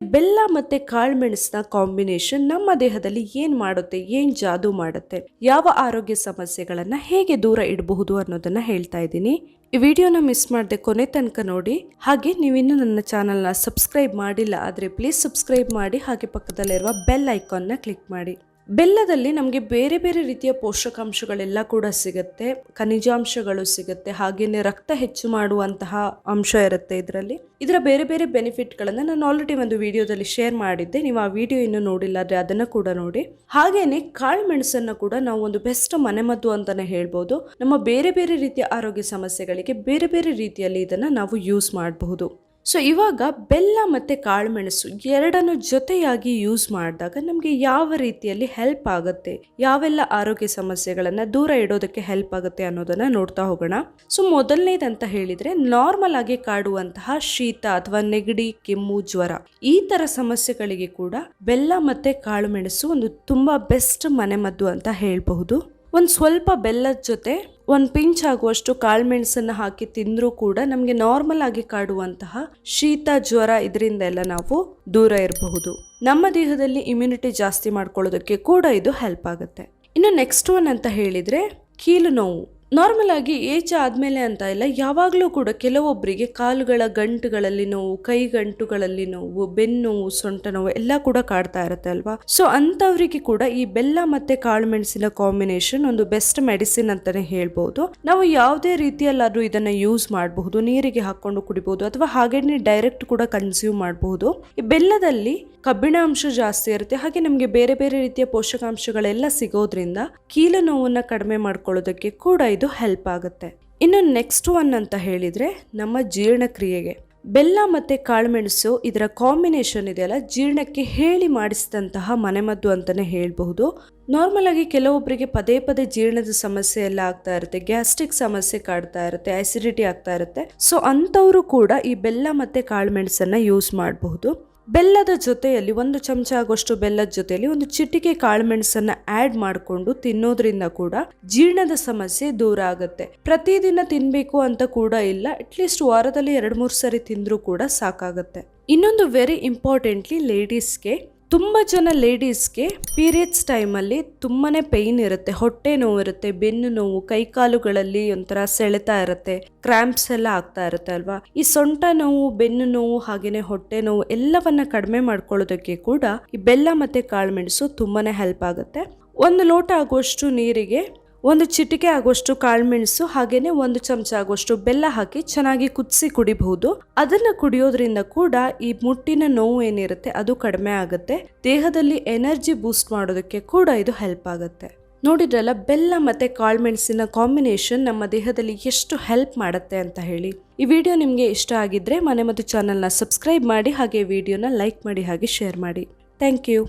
ಬೆಲ್ಲ ಮತ್ತೆ ಕಾಳುಮೆಣಸಿನ ಕಾಂಬಿನೇಷನ್ ನಮ್ಮ ದೇಹದಲ್ಲಿ ಏನ್ ಮಾಡುತ್ತೆ, ಏನ್ ಜಾದೂ ಮಾಡುತ್ತೆ, ಯಾವ ಆರೋಗ್ಯ ಸಮಸ್ಯೆಗಳನ್ನ ಹೇಗೆ ದೂರ ಇಡಬಹುದು ಅನ್ನೋದನ್ನ ಹೇಳ್ತಾ ಇದ್ದೀನಿ. ಈ ವಿಡಿಯೋನ ಮಿಸ್ ಮಾಡದೆ ಕೊನೆ ತನಕ ನೋಡಿ. ಹಾಗೆ ನೀವಿನ್ನೂ ನನ್ನ ಚಾನಲ್ನ ಸಬ್ಸ್ಕ್ರೈಬ್ ಮಾಡಿಲ್ಲ ಆದರೆ ಪ್ಲೀಸ್ ಸಬ್ಸ್ಕ್ರೈಬ್ ಮಾಡಿ, ಹಾಗೆ ಪಕ್ಕದಲ್ಲಿರುವ ಬೆಲ್ ಐಕಾನ್ನ ಕ್ಲಿಕ್ ಮಾಡಿ. ಬೆಲ್ಲದಲ್ಲಿ ನಮಗೆ ಬೇರೆ ಬೇರೆ ರೀತಿಯ ಪೋಷಕಾಂಶಗಳೆಲ್ಲ ಕೂಡ ಸಿಗುತ್ತೆ. ಖನಿಜಾಂಶಗಳು ಸಿಗುತ್ತೆ. ಹಾಗೆಯೇ ರಕ್ತ ಹೆಚ್ಚು ಮಾಡುವಂತಹ ಅಂಶ ಇರುತ್ತೆ ಇದರಲ್ಲಿ. ಇದರ ಬೇರೆ ಬೇರೆ ಬೆನಿಫಿಟ್ಗಳನ್ನು ನಾನು ಆಲ್ರೆಡಿ ಒಂದು ವಿಡಿಯೋದಲ್ಲಿ ಶೇರ್ ಮಾಡಿದ್ದೆ. ನೀವು ಆ ವಿಡಿಯೋ ಇನ್ನೂ ನೋಡಿಲ್ಲ ಆದರೆ ಅದನ್ನು ಕೂಡ ನೋಡಿ. ಹಾಗೆಯೇ ಕಾಳು ಮೆಣಸನ್ನು ಕೂಡ ನಾವು ಒಂದು ಬೆಸ್ಟ್ ಮನೆಮದ್ದು ಅಂತಲೇ ಹೇಳ್ಬೋದು. ನಮ್ಮ ಬೇರೆ ಬೇರೆ ರೀತಿಯ ಆರೋಗ್ಯ ಸಮಸ್ಯೆಗಳಿಗೆ ಬೇರೆ ಬೇರೆ ರೀತಿಯಲ್ಲಿ ಇದನ್ನು ನಾವು ಯೂಸ್ ಮಾಡಬಹುದು. ಸೊ ಇವಾಗ ಬೆಲ್ಲ ಮತ್ತು ಕಾಳುಮೆಣಸು ಎರಡನ್ನು ಜೊತೆಯಾಗಿ ಯೂಸ್ ಮಾಡಿದಾಗ ನಮಗೆ ಯಾವ ರೀತಿಯಲ್ಲಿ ಹೆಲ್ಪ್ ಆಗುತ್ತೆ? ಯಾವೆಲ್ಲ ಆರೋಗ್ಯ ಸಮಸ್ಯೆಗಳನ್ನು ದೂರ ಇಡೋದಕ್ಕೆ ಹೆಲ್ಪ್ ಆಗುತ್ತೆ ಅನ್ನೋದನ್ನು ನೋಡ್ತಾ ಹೋಗೋಣ. ಸೊ ಮೊದಲನೇದಂತ ಹೇಳಿದರೆ ನಾರ್ಮಲ್ ಆಗಿ ಕಾಡುವಂತಹ ಶೀತ ಅಥವಾ ನೆಗಡಿ, ಕೆಮ್ಮು, ಜ್ವರ ಈ ಥರ ಸಮಸ್ಯೆಗಳಿಗೆ ಕೂಡ ಬೆಲ್ಲ ಮತ್ತು ಕಾಳುಮೆಣಸು ಒಂದು ತುಂಬ ಬೆಸ್ಟ್ ಮನೆಮದ್ದು ಅಂತ ಹೇಳಬಹುದು. ಒಂದು ಸ್ವಲ್ಪ ಬೆಲ್ಲದ ಜೊತೆ ಒಂದು ಪಿಂಚ್ ಆಗುವಷ್ಟು ಕಾಳುಮೆಣಸನ್ನು ಹಾಕಿ ತಿಂದರೂ ಕೂಡ ನಮಗೆ ನಾರ್ಮಲ್ ಆಗಿ ಕಾಡುವಂತಹ ಶೀತ ಜ್ವರ ಇದರಿಂದ ಎಲ್ಲ ನಾವು ದೂರ ಇರಬಹುದು. ನಮ್ಮ ದೇಹದಲ್ಲಿ ಇಮ್ಯುನಿಟಿ ಜಾಸ್ತಿ ಮಾಡ್ಕೊಳ್ಳೋದಕ್ಕೆ ಕೂಡ ಇದು ಹೆಲ್ಪ್ ಆಗುತ್ತೆ. ಇನ್ನು ನೆಕ್ಸ್ಟ್ ಒನ್ ಅಂತ ಹೇಳಿದರೆ ಕೀಲು ನೋವು. ನಾರ್ಮಲ್ ಆಗಿ ಏಜ್ ಆದ್ಮೇಲೆ ಅಂತ ಇಲ್ಲ, ಯಾವಾಗಲೂ ಕೂಡ ಕೆಲವೊಬ್ಬರಿಗೆ ಕಾಲುಗಳ ಗಂಟುಗಳಲ್ಲಿ ನೋವು, ಕೈ ಗಂಟುಗಳಲ್ಲಿ ನೋವು, ಬೆನ್ನು ನೋವು, ಸೊಂಟ ನೋವು ಎಲ್ಲ ಕೂಡ ಕಾಡ್ತಾ ಇರುತ್ತೆ ಅಲ್ವಾ? ಸೊ ಅಂಥವ್ರಿಗೆ ಕೂಡ ಈ ಬೆಲ್ಲ ಮತ್ತೆ ಕಾಳು ಮೆಣಸಿನ ಕಾಂಬಿನೇಷನ್ ಒಂದು ಬೆಸ್ಟ್ ಮೆಡಿಸಿನ್ ಅಂತಾನೆ ಹೇಳ್ಬೋದು. ನಾವು ಯಾವುದೇ ರೀತಿಯಲ್ಲಾದ್ರೂ ಇದನ್ನ ಯೂಸ್ ಮಾಡಬಹುದು, ನೀರಿಗೆ ಹಾಕೊಂಡು ಕುಡಿಬಹುದು, ಅಥವಾ ಹಾಗೇನೆ ಡೈರೆಕ್ಟ್ ಕೂಡ ಕನ್ಸ್ಯೂಮ್ ಮಾಡಬಹುದು. ಈ ಬೆಲ್ಲದಲ್ಲಿ ಕಬ್ಬಿಣ ಅಂಶ ಜಾಸ್ತಿ ಇರುತ್ತೆ, ಹಾಗೆ ನಮಗೆ ಬೇರೆ ಬೇರೆ ರೀತಿಯ ಪೋಷಕಾಂಶಗಳೆಲ್ಲ ಸಿಗೋದ್ರಿಂದ ಕೀಲ ನೋವನ್ನ ಕಡಿಮೆ ಮಾಡ್ಕೊಳ್ಳೋದಕ್ಕೆ ಕೂಡ ಇದು ಹೆಲ್ಪ್ ಆಗುತ್ತೆ. ಇನ್ನು ನೆಕ್ಸ್ಟ್ ಒನ್ ಅಂತ ಹೇಳಿದ್ರೆ ನಮ್ಮ ಜೀರ್ಣಕ್ರಿಯೆಗೆ. ಬೆಲ್ಲ ಮತ್ತೆ ಕಾಳುಮೆಣಸು ಇದರ ಕಾಂಬಿನೇಷನ್ ಇದೆಯಲ್ಲ, ಜೀರ್ಣಕ್ಕೆ ಹೇಳಿ ಮಾಡಿಸಿದಂತಹ ಮನೆಮದ್ದು ಅಂತಾನೆ ಹೇಳಬಹುದು. ನಾರ್ಮಲ್ ಆಗಿ ಕೆಲವೊಬ್ಬರಿಗೆ ಪದೇ ಪದೇ ಜೀರ್ಣದ ಸಮಸ್ಯೆ ಎಲ್ಲ ಆಗ್ತಾ ಇರುತ್ತೆ ಗ್ಯಾಸ್ಟ್ರಿಕ್ ಸಮಸ್ಯೆ ಕಾಡ್ತಾ ಇರುತ್ತೆ ಆಸಿಡಿಟಿ ಆಗ್ತಾ ಇರುತ್ತೆ. ಸೊ ಅಂಥವರು ಕೂಡ ಈ ಬೆಲ್ಲ ಮತ್ತೆ ಕಾಳುಮೆಣಸನ್ನ ಯೂಸ್ ಮಾಡಬಹುದು. ಬೆಲ್ಲದ ಜೊತೆಯಲ್ಲಿ, ಒಂದು ಚಮಚ ಆಗೋಷ್ಟು ಬೆಲ್ಲದ ಜೊತೆಯಲ್ಲಿ ಒಂದು ಚಿಟಿಕೆ ಕಾಳುಮೆಣಸನ್ನ ಆಡ್ ಮಾಡಿಕೊಂಡು ತಿನ್ನೋದ್ರಿಂದ ಕೂಡ ಜೀರ್ಣದ ಸಮಸ್ಯೆ ದೂರ ಆಗುತ್ತೆ. ಪ್ರತಿದಿನ ತಿನ್ಬೇಕು ಅಂತ ಕೂಡ ಇಲ್ಲ ಅಟ್ಲೀಸ್ಟ್ ವಾರದಲ್ಲಿ ಎರಡು ಮೂರು ಸರಿ ತಿಂದ್ರೂ ಕೂಡ ಸಾಕಾಗುತ್ತೆ. ಇನ್ನೊಂದು ವೆರಿ ಇಂಪಾರ್ಟೆಂಟ್ಲಿ ಲೇಡೀಸ್ಗೆ ತುಂಬ ಜನ ಲೇಡೀಸ್ಗೆ ಪೀರಿಯಡ್ಸ್ ಟೈಮಲ್ಲಿ ತುಂಬಾ ಪೇಯ್ನ್ ಇರುತ್ತೆ, ಹೊಟ್ಟೆ ನೋವು ಇರುತ್ತೆ, ಬೆನ್ನು ನೋವು ಕೈಕಾಲುಗಳಲ್ಲಿ ಒಂಥರ ಸೆಳೆತಾ ಇರುತ್ತೆ, ಕ್ರ್ಯಾಂಪ್ಸ್ ಎಲ್ಲ ಆಗ್ತಾ ಇರುತ್ತೆ ಅಲ್ವಾ? ಈ ಸೊಂಟ ನೋವು, ಬೆನ್ನು ನೋವು ಹಾಗೆಯೇ ಹೊಟ್ಟೆ ನೋವು ಎಲ್ಲವನ್ನ ಕಡಿಮೆ ಮಾಡ್ಕೊಳ್ಳೋದಕ್ಕೆ ಕೂಡ ಈ ಬೆಲ್ಲ ಮತ್ತು ಕಾಳುಮೆಣಸು ತುಂಬಾ ಹೆಲ್ಪ್ ಆಗುತ್ತೆ. ಒಂದು ಲೋಟ ಆಗುವಷ್ಟು ನೀರಿಗೆ ಒಂದು ಚಿಟಿಕೆ ಆಗುವಷ್ಟು ಕಾಳುಮೆಣಸು ಹಾಗೇನೆ ಒಂದು ಚಮಚ ಆಗುವಷ್ಟು ಬೆಲ್ಲ ಹಾಕಿ ಚೆನ್ನಾಗಿ ಕುದಿಸಿ ಕುಡಿಬಹುದು. ಅದನ್ನ ಕುಡಿಯೋದ್ರಿಂದ ಕೂಡ ಈ ಮುಟ್ಟಿನ ನೋವು ಏನಿರುತ್ತೆ ಅದು ಕಡಿಮೆ ಆಗುತ್ತೆ. ದೇಹದಲ್ಲಿ ಎನರ್ಜಿ ಬೂಸ್ಟ್ ಮಾಡೋದಕ್ಕೆ ಕೂಡ ಇದು ಹೆಲ್ಪ್ ಆಗುತ್ತೆ. ನೋಡಿದ್ರಲ್ಲ, ಬೆಲ್ಲ ಮತ್ತೆ ಕಾಳುಮೆಣಸಿನ ಕಾಂಬಿನೇಷನ್ ನಮ್ಮ ದೇಹದಲ್ಲಿ ಎಷ್ಟು ಹೆಲ್ಪ್ ಮಾಡುತ್ತೆ ಅಂತ ಹೇಳಿ. ಈ ವಿಡಿಯೋ ನಿಮಗೆ ಇಷ್ಟ ಆಗಿದ್ರೆ ಮನೆ ಮತ್ತು ಚಾನಲ್ನ ಸಬ್ಸ್ಕ್ರೈಬ್ ಮಾಡಿ ಹಾಗೆ ವಿಡಿಯೋನ ಲೈಕ್ ಮಾಡಿ ಹಾಗೆ ಶೇರ್ ಮಾಡಿ. Thank you.